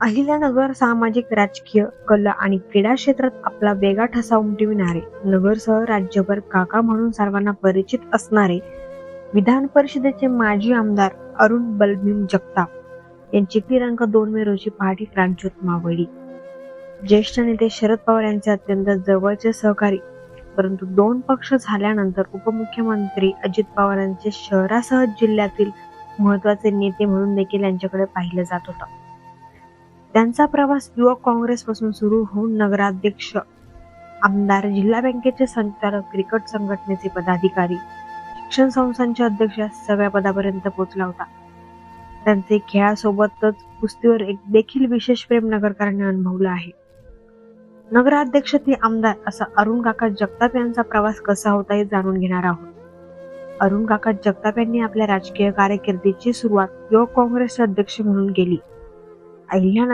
अहिल्यानगर सामाजिक राजकीय कला आणि क्रीडा क्षेत्रात आपला वेगळा ठसा उमटविणारे नगरसह राज्यभर काका म्हणून सर्वांना परिचित असणारे विधान परिषदेचे माजी आमदार अरुण बलभीम जगताप यांची दिनांक दोन मे रोजी पहाटे क्रांतीज्योत मावळली ज्येष्ठ नेते शरद पवार यांचे अत्यंत जवळचे सहकारी परंतु दोन पक्ष झाल्यानंतर उपमुख्यमंत्री अजित पवार यांचे शहरासह जिल्ह्यातील महत्त्वाचे नेते म्हणून देखील यांच्याकडे पाहिलं जात होतं. त्यांचा प्रवास युवक काँग्रेसपासून सुरू होऊन नगराध्यक्ष आमदार जिल्हा बँकेचे संचालक क्रिकेट संघटनेचे पदाधिकारी शिक्षण संस्थांचे अध्यक्ष सगळ्या पदापर्यंत पोहोचला होता. त्यांचे खेळासोबतच कुस्तीवर एक देखील विशेष प्रेम नगरकरांनी अनुभवलं आहे. नगराध्यक्ष ते आमदार असा अरुण काका जगताप यांचा प्रवास कसा होता हे जाणून घेणार आहोत. अरुण काका जगताप यांनी आपल्या राजकीय कारकिर्दीची सुरुवात युवक काँग्रेसचे अध्यक्ष म्हणून केली. अहिल्यानगर